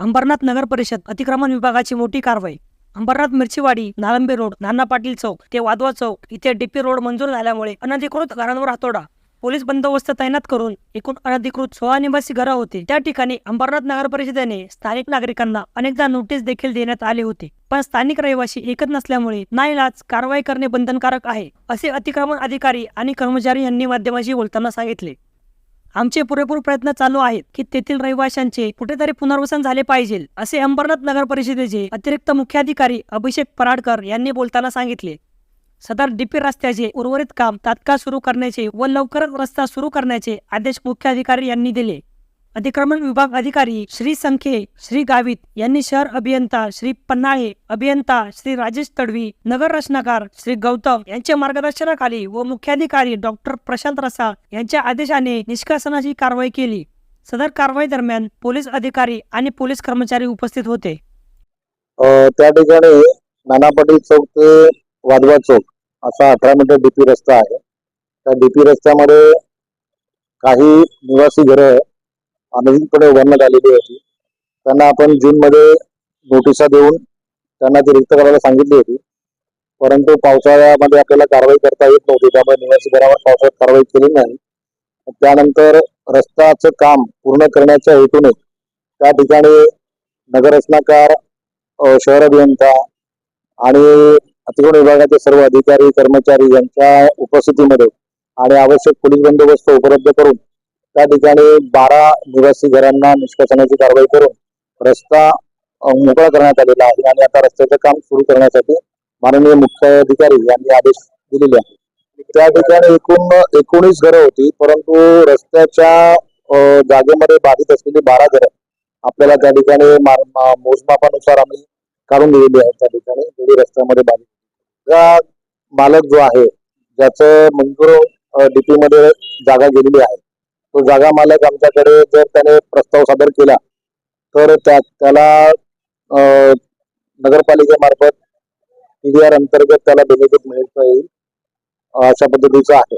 अंबरनाथ नगर परिषद अतिक्रमण विभागाची मोठी कारवाई. अंबरनाथ मिरचीवाडी नालंबे रोड नाना पाटील चौक ते वादवा चौक इथे डीपी रोड मंजूर झाल्यामुळे अनधिकृत घरांवर हातोडा. पोलीस बंदोबस्त तैनात करून एकूण अनधिकृत सोळा निवासी घरं होते. त्या ठिकाणी अंबरनाथ नगर परिषदेने स्थानिक नागरिकांना अनेकदा नोटीस देखील देण्यात आले होते. पण स्थानिक रहिवासी एकच नसल्यामुळे नाईलाज कारवाई करणे बंधनकारक आहे असे अतिक्रमण अधिकारी आणि कर्मचारी यांनी माध्यमाशी बोलताना सांगितले. आमचे पुरेपूर प्रयत्न चालू आहेत की तेथील रहिवाशांचे कुठेतरी पुनर्वसन झाले पाहिजे असे अंबरनाथ नगर परिषदेचे अतिरिक्त मुख्याधिकारी अभिषेक पराडकर यांनी बोलताना सांगितले. सदर डीपी रस्त्याचे उर्वरित काम तात्काळ सुरू करण्याचे व लवकरच रस्ता सुरू करण्याचे आदेश मुख्याधिकारी यांनी दिले. अतिक्रमण विभाग अधिकारी श्री संखे श्री गावित यांनी शहर अभियंता श्री पन्हाळे अभियंता श्री राजेश तडवी नगर रचनाकार श्री गौतम यांच्या मार्गदर्शनाखाली व मुख्याधिकारी डॉक्टर प्रशांत रसाळ यांच्या आदेशाने निष्कासनाची कारवाई केली. सदर कारवाई दरम्यान पोलीस अधिकारी आणि पोलीस कर्मचारी उपस्थित होते. त्या ठिकाणी नाना पाटील चौक ते वाधवा चौक असा अठरा मीटर डीपी रस्ता आहे. त्या डीपी रस्त्यामध्ये काही निवासी घरं अनधिकृतपणे उभारण्यात आलेली होती. त्यांना आपण जून मध्ये नोटिसा देऊन त्यांना ती रिक्त करायला सांगितली होती. परंतु पावसाळ्यामध्ये आपल्याला कारवाई करता येत नव्हती. त्यामुळे निवासी घरावर पावसाळ्यात कारवाई केली नाही. त्यानंतर रस्ताचं काम पूर्ण करण्याच्या हेतूने त्या ठिकाणी नगररचनाकार शहर अभियंता आणि अतिक्रमण विभागाचे सर्व अधिकारी कर्मचारी यांच्या उपस्थितीमध्ये आणि आवश्यक पोलीस बंदोबस्त उपलब्ध करून त्या ठिकाणी बारा निवासी घरांना निष्कासनाची कारवाई करून रस्ता मोकळा करण्यात आलेला आहे आणि आता रस्त्याचं काम सुरू करण्यासाठी माननीय मुख्याधिकारी यांनी आदेश दिलेले आहे त्या ठिकाणी एकूण एकोणीस घरं होती परंतु रस्त्याच्या जागेमध्ये बाधित असलेली बारा घरं आपल्याला त्या ठिकाणी मोजमापानुसार आम्ही काढून दिलेली आहे त्या ठिकाणी जेवढी रस्त्यामध्ये बाधित त्या मालक जो आहे ज्याचं मंजूर डीपी मध्ये जागा गेलेली आहे तो जागा मालक आमच्याकडे जर त्याने प्रस्ताव सादर केला तर त्या त्याला पी नगरपालिकेमार्फत आर अंतर्गत त्याला बेनिफिट मिळता येईल अशा पद्धतीचं आहे.